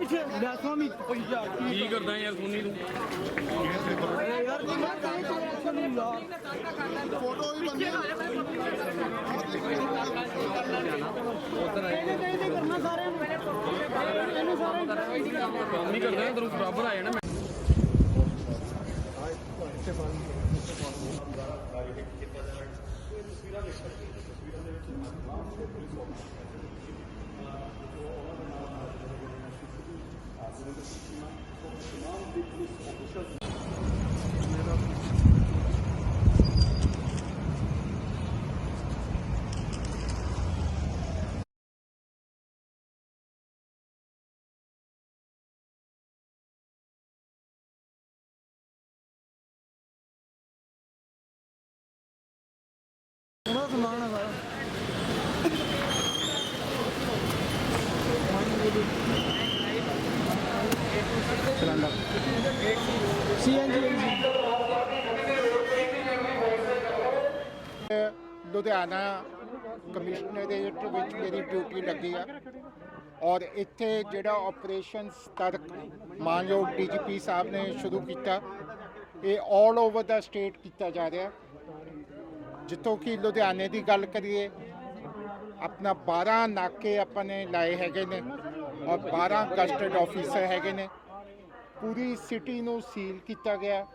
ਪਿੱਛੇ ਲੈ ਸਵਾਮੀ ਕੀ ਕਰਦਾ ਯਾਰ ਸੋਨੀ ਤੂੰ ਯਾਰ ਤੂੰ ਮੈਂ ਕਾਹੇ ਐਕਸ਼ਨ ਨਹੀਂ ਲਾ ਇਹਨੇ ਤੇ ਕਰਨਾ ਸਾਰਿਆਂ ਨੂੰ ਇਹਨੂੰ ਸਾਰਿਆਂ ਨੂੰ ਕੰਮ ਹੀ ਕਰਦਾ ਤੈਨੂੰ ਬਰਾਬਰ ਆ ਜਾਣਾ ਉਹਦਾ ਸਮਾਨ ਆ ਸਾਰਾ ਸੀਐਨਜੀ ਲੁਧਿਆਣਾ ਕਮਿਸ਼ਨਰੇਟ ਵਿੱਚ ਮੇਰੀ ਡਿਊਟੀ ਲੱਗੀ ਆ। ਔਰ ਇੱਥੇ ਜਿਹੜਾ ਆਪਰੇਸ਼ਨ ਸਤਰਕ ਮਾਨਯੋਗ ਡੀਜੀਪੀ ਸਾਹਿਬ ਨੇ ਸ਼ੁਰੂ ਕੀਤਾ, ਇਹ 올 ਓਵਰ ਦਾ ਸਟੇਟ ਕੀਤਾ ਜਾ ਰਿਹਾ। ਜਿੱਥੋਂ ਕਿ ਲੁਧਿਆਣੇ ਦੀ ਗੱਲ ਕਰੀਏ, ਆਪਣਾ 12 ਨਾਕੇ ਆਪਾਂ ਨੇ ਲਾਏ ਹੈਗੇ ਨੇ ਔਰ 12 ਕਸਟਡ ਆਫੀਸਰ ਹੈਗੇ ਨੇ। ਪੂਰੀ ਸਿਟੀ ਨੂੰ ਸੀਲ ਕੀਤਾ ਗਿਆ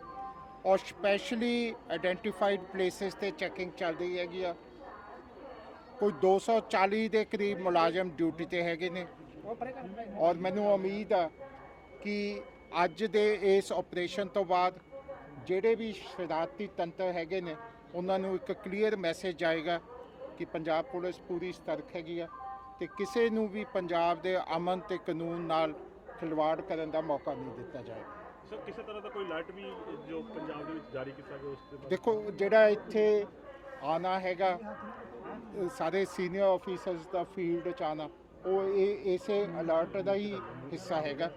ਔਰ ਸਪੈਸ਼ਲੀ ਆਇਡੈਂਟੀਫਾਈਡ ਪਲੇਸਿਸ ਤੇ ਚੈਕਿੰਗ ਚੱਲ ਰਹੀ ਹੈਗੀ ਆ। ਕੋਈ 240 ਦੇ ਕਰੀਬ ਮੁਲਾਜ਼ਮ ਡਿਊਟੀ ਤੇ ਹੈਗੇ ਨੇ ਔਰ ਮੈਨੂੰ ਉਮੀਦ ਆ ਕਿ ਅੱਜ ਦੇ ਇਸ ਆਪਰੇਸ਼ਨ ਤੋਂ ਬਾਅਦ ਜਿਹੜੇ ਵੀ ਸ਼ਰਾਰਤੀ ਤੰਤਰ ਹੈਗੇ ਨੇ, ਉਹਨਾਂ ਨੂੰ ਇੱਕ ਕਲੀਅਰ ਮੈਸੇਜ ਆਏਗਾ ਕਿ ਪੰਜਾਬ ਪੁਲਿਸ ਪੂਰੀ ਸਤਰਕ ਹੈਗੀ ਆ ਤੇ ਕਿਸੇ ਨੂੰ ਵੀ ਪੰਜਾਬ ਦੇ ਅਮਨ ਤੇ ਕਾਨੂੰਨ ਨਾਲ ਖਿਲਵਾੜ ਕਰਨ ਦਾ ਮੌਕਾ ਨਹੀਂ ਦਿੱਤਾ ਜਾਏਗਾ ਸਰ ਕਿਸੇ ਤਰ੍ਹਾਂ ਦਾ ਕੋਈ ਅਲਰਟ ਵੀ ਜੋ ਪੰਜਾਬ ਦੇ ਵਿੱਚ ਜਾਰੀ ਕੀਤਾ ਗਿਆ ਉਸ ਤੇ ਬਾਅਦ? ਦੇਖੋ ਜਿਹੜਾ ਇੱਥੇ ਆਣਾ ਹੈਗਾ ਅ, ਸਾਰੇ ਸੀਨੀਅਰ ਆਫੀਸਰਸ ਦਾ ਫੀਲਡ ਚ ਆਣਾ ਉਹ ਇਹ ਇਸੇ ਅਲਰਟ ਦਾ ਹੀ ਹਿੱਸਾ ਹੈਗਾ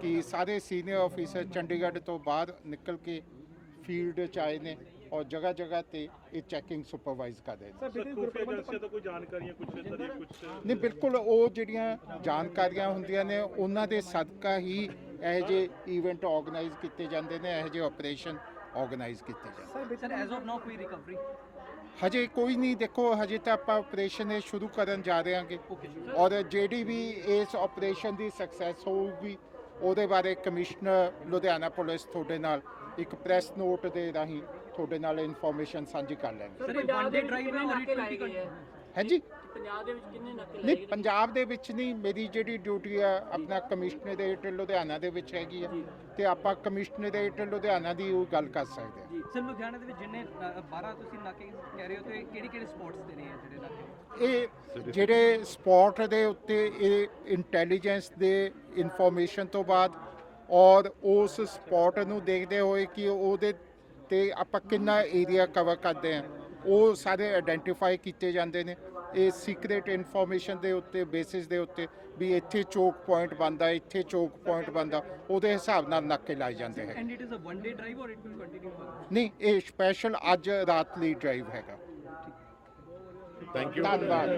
ਕਿ ਸਾਰੇ ਸੀਨੀਅਰ ਆਫੀਸਰ ਚੰਡੀਗੜ੍ਹ ਤੋਂ ਬਾਹਰ ਨਿਕਲ ਕੇ ਫੀਲਡ ਚ ਆਏ ਨੇ ਔਰ ਜਗ੍ਹਾ ਜਗ੍ਹਾ ਤੇ ਇਹ ਚੈਕਿੰਗ ਸੁਪਰਵਾਈਜ਼ ਕਰ ਰਹੇ ਨੇ। ਸਰ ਖੂਫੀਆ ਏਜੰਸੀਆਂ ਤੋਂ ਕੋਈ ਜਾਣਕਾਰੀਆਂ ਕੁਝ ਇਦਾਂ ਦੀ ਕੁਝ ਨਹੀਂ ਬਿਲਕੁਲ ਉਹ ਜਿਹੜੀਆਂ ਜਾਣਕਾਰੀਆਂ ਹੁੰਦੀਆਂ ਨੇ ਉਹਨਾਂ ਦੇ ਸਦਕਾ ਹੀ ਇਹੋ ਜਿਹੇ ਇਵੈਂਟ ਆਰਗੇਨਾਈਜ਼ ਕੀਤੇ ਜਾਂਦੇ ਨੇ ਇਹੋ ਜਿਹੇ ਆਪਰੇਸ਼ਨ ਆਰਗੇਨਾਈਜ਼ ਕੀਤੇ ਜਾਂਦੇ ਨੇ। ਸਰ ਐਜ਼ ਆਫ ਨਾਓ ਕੋਈ ਰਿਕਵਰੀ ਹਜੇ ਕੋਈ ਨਹੀਂ ਦੇਖੋ ਹਜੇ ਤਾਂ ਆਪਾਂ ਆਪਰੇਸ਼ਨ ਇਹ ਸ਼ੁਰੂ ਕਰਨ ਜਾ ਰਹੇ ਹਾਂਗੇ। ਔਰ ਜਿਹੜੀ ਵੀ ਇਸ ਆਪਰੇਸ਼ਨ ਦੀ ਸਕਸੈਸ ਹੋਊਗੀ ਉਹਦੇ ਬਾਰੇ ਕਮਿਸ਼ਨਰ ਲੁਧਿਆਣਾ ਪੁਲਿਸ ਤੁਹਾਡੇ ਨਾਲ ਇੱਕ ਪ੍ਰੈਸ ਨੋਟ ਦੇ ਰਾਹੀਂ ਤੁਹਾਡੇ ਨਾਲ ਇਨਫੋਰਮੇਸ਼ਨ ਸਾਂਝੀ ਕਰ ਲੈਣਗੇ ਸਰ ਵਨ ਡੇ ਡਰਾਈਵ ਹੈ ਔਰ ਇਟ ਵਿਲ ਬੀ ਹਾਂਜੀ ਪੰਜਾਬ ਦੇ ਵਿੱਚ ਕਿੰਨੇ ਨਾਕੇ ਨਹੀਂ ਪੰਜਾਬ ਦੇ ਵਿੱਚ ਨਹੀਂ ਮੇਰੀ ਜਿਹੜੀ ਡਿਊਟੀ ਆ ਆਪਣਾ ਕਮਿਸ਼ਨਰੇਟ ਲੁਧਿਆਣਾ ਦੇ ਵਿੱਚ ਹੈਗੀ ਆ। ਤੇ ਆਪਾਂ ਕਮਿਸ਼ਨਰੇਟ ਲੁਧਿਆਣਾ ਦੀ ਉਹ ਗੱਲ ਕਰ ਸਕਦੇ ਆ। ਜੀ। ਸਰ ਲੁਧਿਆਣਾ ਦੇ ਵਿੱਚ ਜਿੰਨੇ ਅ, 12 ਤੁਸੀਂ ਨਾਕੇ ਕਹਿ ਰਹੇ ਹੋ ਤੇ ਕਿਹੜੀ ਕਿਹੜੇ ਸਪੌਟਸ ਤੇ ਨੇ ਜਿਹੜੇ ਨਾਕੇ? ਇਹ ਜਿਹੜੇ ਸਪੌਟ ਦੇ ਉੱਤੇ ਇਹ ਇੰਟੈਲੀਜੈਂਸ ਦੇ ਇਨਫੋਰਮੇਸ਼ਨ ਤੋਂ ਬਾਅਦ ਔਰ ਉਸ ਸਪੌਟ ਨੂੰ ਦੇਖਦੇ ਹੋਏ ਕਿ ਉਹਦੇ ਤੇ ਆਪਾਂ ਕਿੰਨਾ ਏਰੀਆ ਕਵਰ ਕਰਦੇ ਆ ਉਹ ਸਾਰੇ ਆਇਡੈਂਟੀਫਾਈ ਕੀਤੇ ਜਾਂਦੇ ਨੇ। ਇਹ ਸੀਕ੍ਰੀਟ ਇਨਫੋਰਮੇਸ਼ਨ ਦੇ ਉੱਤੇ ਬੇਸਿਸ ਦੇ ਉੱਤੇ ਵੀ ਇੱਥੇ ਚੋਕ ਪੁਆਇੰਟ ਬੰਦਾ ਇੱਥੇ ਚੋਕ ਪੁਆਇੰਟ ਬੰਦਾ ਉਹਦੇ ਹਿਸਾਬ ਨਾਲ ਨਾਕੇ ਲਾਏ ਜਾਂਦੇ ਹੈ and it is a one day drive ਔਰ ਇਟ ਵਿਲ ਕੰਟੀਨਿਊ ਨਹੀਂ ਇਹ ਸਪੈਸ਼ਲ ਅੱਜ ਰਾਤ ਲਈ ਡਰਾਈਵ ਹੈਗਾ। ਥੈਂਕ ਯੂ ਧੰਨਵਾਦ।